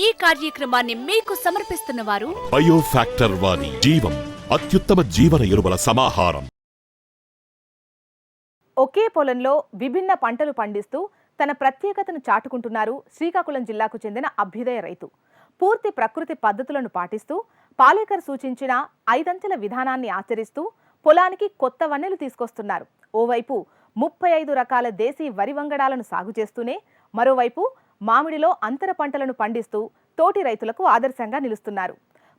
ఈ కార్యక్రమాన్ని మీకు సమర్పిస్తున్న వారు బయో ఫ్యాక్టర్ వారి జీవం అత్యుత్తమ జీవన ఎరువుల సమాహారం. ఒకే పొలంలో విభిన్న పంటలు పండిస్తూ తన ప్రత్యేకతను చాటుకుంటున్నారు శ్రీకాకుళం జిల్లాకు చెందిన అభ్యుదయ రైతు. పూర్తి ప్రకృతి పద్ధతులను పాటిస్తూ పాలేకర్ సూచించిన ఐదంచెల విధానాన్ని ఆచరిస్తూ పొలానికి కొత్త వన్నెలు తీసుకొస్తున్నారు. ఓవైపు ముప్పై ఐదు రకాల దేశీ వరి వంగడాలను సాగు చేస్తూనే మరోవైపు మామిడిలో అంతర పంటలను పండిస్తూ తోటి రైతులకు ఆదర్శంగా నిలుస్తున్నారు.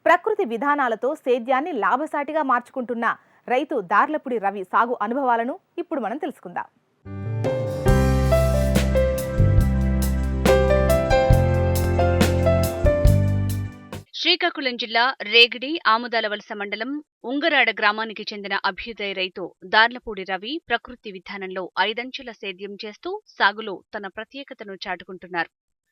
ప్రకృతి విధానాలతో సేద్యాన్ని లాభసాటిగా మార్చుకుంటున్న రైతు దార్లపుడి రవి సాగు అనుభవాలను ఇప్పుడు మనం తెలుసుకుందాం. శ్రీకాకుళం జిల్లా రేగిడి ఆముదాలవలస మండలం ఉంగరాడ గ్రామానికి చెందిన అభ్యుదయ రైతు దార్లపూడి రవి ప్రకృతి విధానంలో ఐదంచెల సేద్యం చేస్తూ సాగులో తన ప్రత్యేకతను చాటుకుంటున్నారు.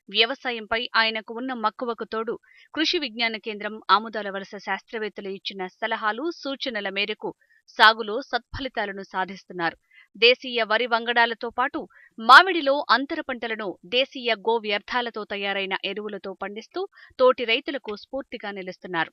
వ్యవసాయంపై ఆయనకు ఉన్న మక్కువకు తోడు కృషి విజ్ఞాన కేంద్రం ఆముదాల వలస శాస్త్రవేత్తలు ఇచ్చిన సలహాలు సూచనల మేరకు సాగులో సత్ఫలితాలను సాధిస్తున్నారు. దేశీయ వరి వంగడాలతో పాటు మామిడిలో అంతర పంటలను దేశీయ గో వ్యర్థాలతో తయారైన ఎరువులతో పండిస్తూ తోటి రైతులకు స్ఫూర్తిగా నిలుస్తున్నారు.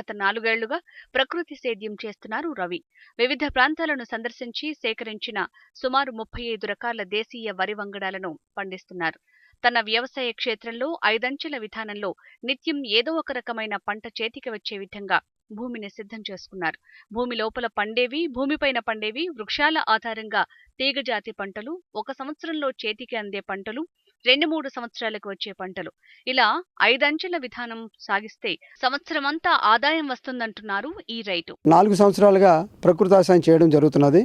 గత నాలుగేళ్ళుగా ప్రకృతి సేద్యం చేస్తున్నారు రవి. వివిధ ప్రాంతాలను సందర్శించి సేకరించిన సుమారు ముప్పై ఐదు రకాల దేశీయ వరి వంగడాలను పండిస్తున్నారు. తన వ్యవసాయ క్షేత్రంలో ఐదంచెల విధానంలో నిత్యం ఏదో ఒక రకమైన పంట చేతికి వచ్చే విధంగా భూమిని సిద్ధం చేసుకున్నారు. భూమి లోపల పండేవి భూమిపైన పండేవి వృక్షాల ఆధారంగా తీగజాతి పంటలు ఒక సంవత్సరంలో చేతికి అందే పంటలు రెండు మూడు సంవత్సరాలకు వచ్చే పంటలు. ఇలా ఐదంచెల విధానం సాగిస్తే సంవత్సరమంతా ఆదాయం వస్తుందంటున్నారు ఈ రైతు. నాలుగు సంవత్సరాలుగా ప్రకృతి వ్యవసాయం చేయడం జరుగుతున్నది.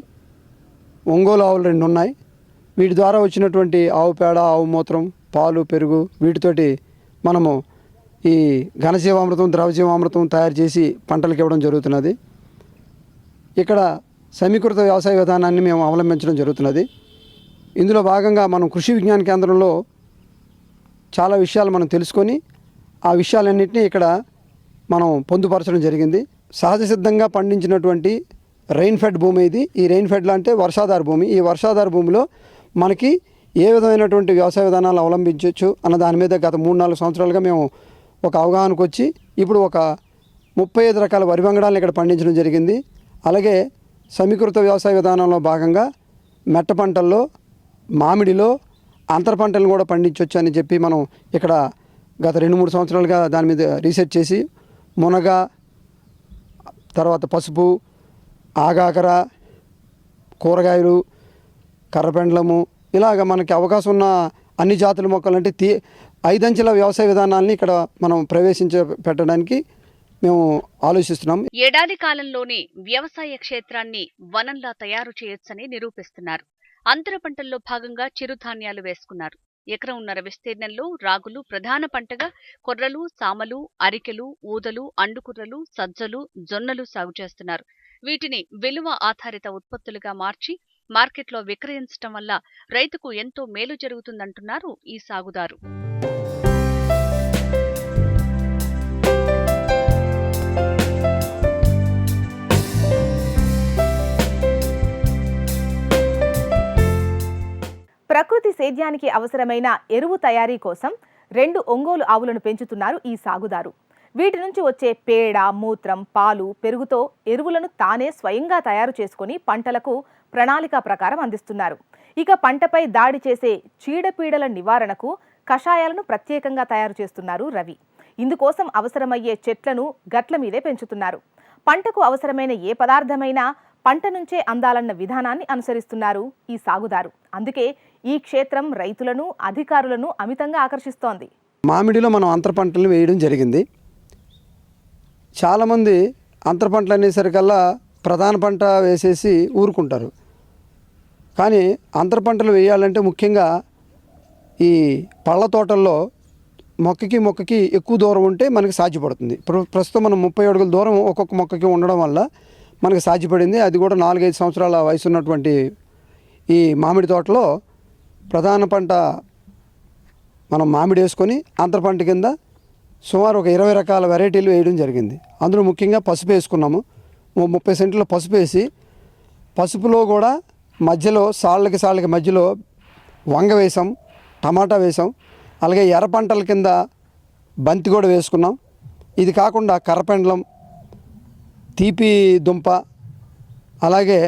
ఒంగోలు ఆవులు రెండు ఉన్నాయి వీటి ద్వారా వచ్చినటువంటి ఆవు పేడ ఆవు మూత్రం పాలు పెరుగు వీటితోటి మనము ఈ ఘనజీవామృతం ద్రవజీవామృతం తయారు చేసి పంటలకు ఇవ్వడం జరుగుతున్నది. ఇక్కడ సమీకృత వ్యవసాయ విధానాన్ని మేము అవలంబించడం జరుగుతున్నది. ఇందులో భాగంగా మనం కృషి విజ్ఞాన కేంద్రంలో చాలా విషయాలు మనం తెలుసుకొని ఆ విషయాలన్నింటినీ ఇక్కడ మనం పొందుపరచడం జరిగింది. సహజ సిద్ధంగా పండించినటువంటి రెయిన్ ఫెడ్ భూమి ఇది. ఈ రెయిన్ఫెడ్లో అంటే వర్షాధార భూమి. ఈ వర్షాధార భూమిలో మనకి ఏ విధమైనటువంటి వ్యవసాయ విధానాలు అవలంబించవచ్చు అన్న దాని మీద గత మూడు నాలుగు సంవత్సరాలుగా మేము ఒక అవగాహనకు వచ్చి ఇప్పుడు ఒక ముప్పై ఐదు రకాల వరి వంగడాలను ఇక్కడ పండించడం జరిగింది. అలాగే సమీకృత వ్యవసాయ విధానంలో భాగంగా మెట్ట పంటల్లో మామిడిలో అంతర పంటలను కూడా పండించవచ్చు అని చెప్పి మనం ఇక్కడ గత రెండు మూడు సంవత్సరాలుగా దాని మీద రీసెర్చ్ చేసి మునగ తర్వాత పసుపు ఆగాకర కూరగాయలు కర్రపెండలము ఇలాగ మనకి అవకాశం ఉన్న అన్ని జాతుల మొక్కలు అంటే తీ ఐదంచెల వ్యవసాయ విధానాన్ని ఇక్కడ మనం ప్రవేశించ పెట్టడానికి మేము ఆలోచిస్తున్నాం. ఏడాది కాలంలోనే వ్యవసాయ క్షేత్రాన్ని వనంలా తయారు చేయొచ్చని నిరూపిస్తున్నారు. అంతర పంటల్లో భాగంగా చిరుధాన్యాలు వేసుకున్నారు. ఎకరంన్నర విస్తీర్ణంలో రాగులు ప్రధాన పంటగా కొర్రలు సామలు అరికెలు ఊదలు అండుకుర్రలు సజ్జలు జొన్నలు సాగు చేస్తున్నారు. వీటిని విలువ ఆధారిత ఉత్పత్తులుగా మార్చి మార్కెట్లో విక్రయించటం వల్ల రైతుకు ఎంతో మేలు జరుగుతుందంటున్నారు ఈ సాగుదారు. ప్రకృతి సేద్యానికి అవసరమైన ఎరువు తయారీ కోసం రెండు ఒంగోలు ఆవులను పెంచుతున్నారు ఈ సాగుదారు. వీటి నుంచి వచ్చే పేడ మూత్రం పాలు పెరుగుతో ఎరువులను తానే స్వయంగా తయారు చేసుకొని పంటలకు ప్రణాళిక ప్రకారం అందిస్తున్నారు. ఇక పంటపై దాడి చేసే చీడపీడల నివారణకు కషాయాలను ప్రత్యేకంగా తయారు చేస్తున్నారు రవి. ఇందుకోసం అవసరమయ్యే చెట్లను గట్ల మీదే పెంచుతున్నారు. పంటకు అవసరమైన ఏ పదార్థమైనా పంట నుంచే అందాలన్న విధానాన్ని అనుసరిస్తున్నారు ఈ సాగుదారు. అందుకే ఈ క్షేత్రం రైతులను అధికారులను అమితంగా ఆకర్షిస్తోంది. మామిడిలో మనం అంతర పంటలను వేయడం జరిగింది. చాలామంది అంతర పంటలు అనేసరికల్లా ప్రధాన పంట వేసేసి ఊరుకుంటారు. కానీ అంతర పంటలు వేయాలంటే ముఖ్యంగా ఈ పళ్ళ తోటల్లో మొక్కకి మొక్కకి ఎక్కువ దూరం ఉంటే మనకి సాధ్యపడుతుంది. ప్రస్తుతం మనం ముప్పై అడుగుల దూరం ఒక్కొక్క మొక్కకి ఉండడం వల్ల మనకు సాధ్యపడింది. అది కూడా నాలుగైదు సంవత్సరాల వయసు ఉన్నటువంటి ఈ మామిడి తోటలో ప్రధాన పంట మనం మామిడి వేసుకొని అంతర పంట కింద సుమారు ఒక ఇరవై రకాల వెరైటీలు వేయడం జరిగింది. అందులో ముఖ్యంగా పసుపు వేసుకున్నాము. ఓ ముప్పై సెంట్ల పసుపు వేసి పసుపులో కూడా మధ్యలో సాళ్ళకి సాళ్ళకి మధ్యలో వంగ వేసాం టమాటా వేసాం అలాగే ఎర్ర పంటల కింద బంతి కూడా వేసుకున్నాం. ఇది కాకుండా కర్రపెండలం తీపి దుంప అలాగే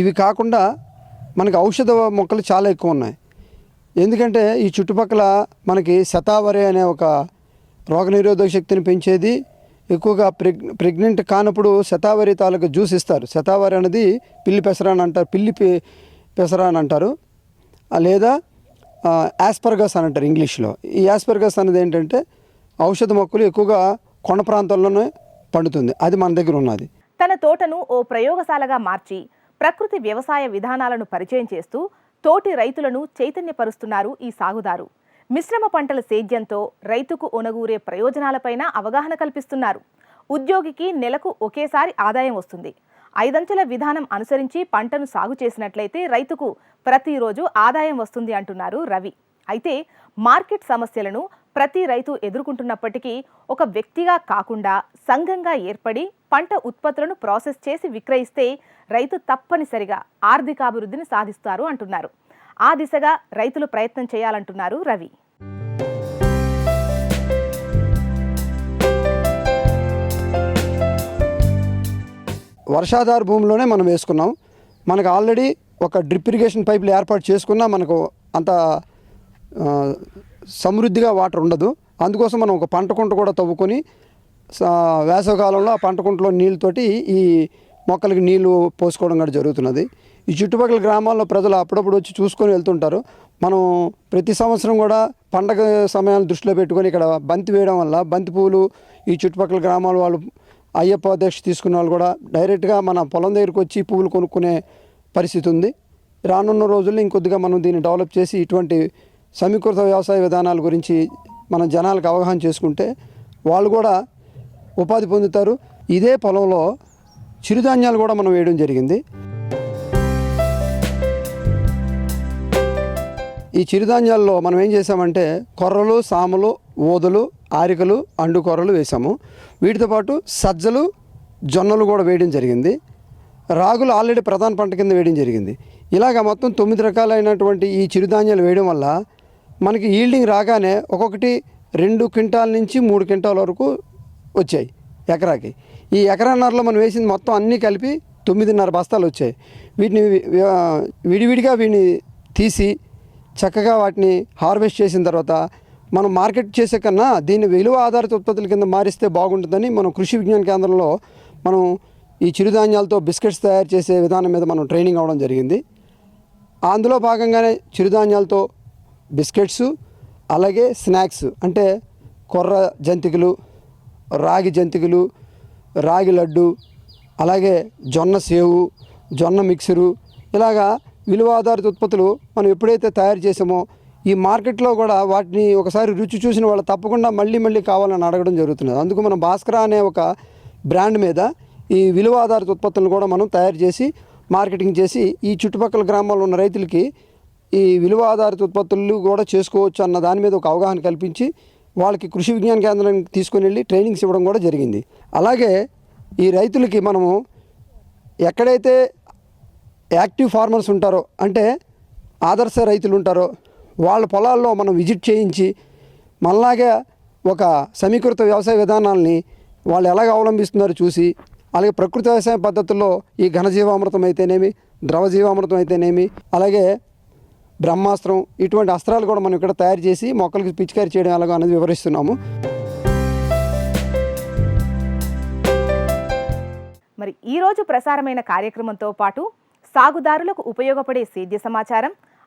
ఇవి కాకుండా మనకి ఔషధ మొక్కలు చాలా ఎక్కువ ఉన్నాయి. ఎందుకంటే ఈ చుట్టుపక్కల మనకి శతావరి అనే ఒక రోగనిరోధక శక్తిని పెంచేది ఎక్కువగా ప్రెగ్ ప్రెగ్నెంట్ కానప్పుడు శతావరి తాలూకు జ్యూస్ ఇస్తారు. శతావరి అనేది పిల్లి పెసర అని అంటారు పిల్లి పెసరా పెసర అని అంటారు లేదా యాస్పర్గస్ అని అంటారు ఇంగ్లీష్లో. ఈ యాస్పర్గస్ అనేది ఏంటంటే ఔషధ మొక్కలు ఎక్కువగా కొండ ప్రాంతాల్లోనే పండుతుంది. అది మన దగ్గర ఉన్నది. తన తోటను ఓ ప్రయోగశాలగా మార్చి ప్రకృతి వ్యవసాయ విధానాలను పరిచయం చేస్తూ తోటి రైతులను చైతన్యపరుస్తున్నారు ఈ సాగుదారు. మిశ్రమ పంటల సేద్యంతో రైతుకు ఒనగూరే ప్రయోజనాలపైన అవగాహన కల్పిస్తున్నారు. ఉద్యోగికి నెలకు ఒకేసారి ఆదాయం వస్తుంది. ఐదంచెల విధానం అనుసరించి పంటను సాగు చేసినట్లయితే రైతుకు ప్రతిరోజు ఆదాయం వస్తుంది అంటున్నారు రవి. అయితే మార్కెట్ సమస్యలను ప్రతి రైతు ఎదుర్కొంటున్నప్పటికీ ఒక వ్యక్తిగా కాకుండా సంఘంగా ఏర్పడి పంట ఉత్పత్తులను ప్రాసెస్ చేసి విక్రయిస్తే రైతు తప్పనిసరిగా ఆర్థికాభివృద్ధిని సాధిస్తారు అంటున్నారు. ఆ దిశగా రైతులు ప్రయత్నం చేయాలంటున్నారు రవి. వర్షాధార భూమిలోనే మనం వేసుకున్నాం. మనకు ఆల్రెడీ ఒక డ్రిప్ ఇరిగేషన్ పైపులు ఏర్పాటు చేసుకున్నా మనకు అంత సమృద్ధిగా వాటర్ ఉండదు. అందుకోసం మనం ఒక పంట కుంట కూడా తవ్వుకొని వేసవకాలంలో వేసవికాలంలో ఆ పంట కుంటలో నీళ్ళతోటి ఈ మొక్కలకి నీళ్ళు పోసుకోవడం కూడా జరుగుతున్నది. ఈ చుట్టుపక్కల గ్రామాల్లో ప్రజలు అప్పుడప్పుడు వచ్చి చూసుకొని వెళ్తుంటారు. మనం ప్రతి సంవత్సరం కూడా పండగ సమయాన్ని దృష్టిలో పెట్టుకొని ఇక్కడ బంతి వేయడం వల్ల బంతి పువ్వులు ఈ చుట్టుపక్కల గ్రామాల వాళ్ళు అయ్యప్ప దీక్ష తీసుకున్న వాళ్ళు కూడా డైరెక్ట్గా మన పొలం దగ్గరికి వచ్చి పువ్వులు కొనుక్కునే పరిస్థితి ఉంది. రానున్న రోజుల్లో ఇంకొద్దిగా మనం దీన్ని డెవలప్ చేసి ఇటువంటి సమీకృత వ్యవసాయ విధానాల గురించి మనం జనాలకు అవగాహన చేసుకుంటే వాళ్ళు కూడా ఉపాధి పొందుతారు. ఇదే పొలంలో చిరుధాన్యాలు కూడా మనం వేయడం జరిగింది. ఈ చిరుధాన్యాల్లో మనం ఏం చేసామంటే కొర్రలు సామలు ఊదలు ఆరికలు అండు వేసాము వీటితో పాటు సజ్జలు జొన్నలు కూడా వేయడం జరిగింది. రాగులు ఆల్రెడీ ప్రధాన పంట కింద వేయడం జరిగింది. ఇలాగ మొత్తం తొమ్మిది రకాలైనటువంటి ఈ చిరుధాన్యాలు వేయడం వల్ల మనకి ఈల్డింగ్ రాగానే ఒక్కొక్కటి రెండు క్వింటాల నుంచి మూడు క్వింటాల వరకు వచ్చాయి ఎకరాకి. ఈ ఎకరాన్నరలో మనం వేసింది మొత్తం అన్నీ కలిపి తొమ్మిదిన్నర బస్తాలు వచ్చాయి. వీటిని విడివిడిగా వీటిని తీసి చక్కగా వాటిని హార్వెస్ట్ చేసిన తర్వాత మనం మార్కెట్ చేసే కన్నా దీన్ని విలువ ఆధారిత ఉత్పత్తుల కింద మారిస్తే బాగుంటుందని మనం కృషి విజ్ఞాన కేంద్రంలో మనం ఈ చిరుధాన్యాలతో బిస్కెట్స్ తయారు చేసే విధానం మీద మనం ట్రైనింగ్ అవ్వడం జరిగింది. అందులో భాగంగానే చిరుధాన్యాలతో బిస్కెట్స్ అలాగే స్నాక్స్ అంటే కొర్ర జంతికలు రాగి జంతికలు రాగి లడ్డు అలాగే జొన్న సేవు జొన్న మిక్సరు ఇలాగా విలువ ఆధారిత ఉత్పత్తులు మనం ఎప్పుడైతే తయారు చేసామో ఈ మార్కెట్లో కూడా వాటిని ఒకసారి రుచి చూసిన వాళ్ళు తప్పకుండా మళ్ళీ మళ్ళీ కావాలని అడగడం జరుగుతున్నది. అందుకు మనం భాస్కర అనే ఒక బ్రాండ్ మీద ఈ విలువ ఆధారిత ఉత్పత్తులను కూడా మనం తయారు చేసి మార్కెటింగ్ చేసి ఈ చుట్టుపక్కల గ్రామాల్లో ఉన్న రైతులకి ఈ విలువ ఆధారిత ఉత్పత్తులు కూడా చేసుకోవచ్చు అన్న దాని మీద ఒక అవగాహన కల్పించి వాళ్ళకి కృషి విజ్ఞాన కేంద్రానికి తీసుకుని వెళ్ళి ట్రైనింగ్స్ ఇవ్వడం కూడా జరిగింది. అలాగే ఈ రైతులకి మనము ఎక్కడైతే యాక్టివ్ ఫార్మర్స్ ఉంటారో అంటే ఆదర్శ రైతులు ఉంటారో వాళ్ళ పొలాల్లో మనం విజిట్ చేయించి మనలాగే ఒక సమీకృత వ్యవసాయ విధానాల్ని వాళ్ళు ఎలాగ అవలంబిస్తున్నారో చూసి అలాగే ప్రకృతి వ్యవసాయ పద్ధతుల్లో ఈ ఘనజీవామృతం అయితేనేమి ద్రవ జీవామృతం అయితేనేమి అలాగే బ్రహ్మాస్త్రం ఇటువంటి అస్త్రాలు కూడా మనం ఇక్కడ తయారు చేసి మొక్కలకి పిచికారి చేయడం ఎలాగో అనేది వివరిస్తున్నాము. మరి ఈరోజు ప్రసారమైన కార్యక్రమంతో పాటు సాగుదారులకు ఉపయోగపడే సేద్య సమాచారం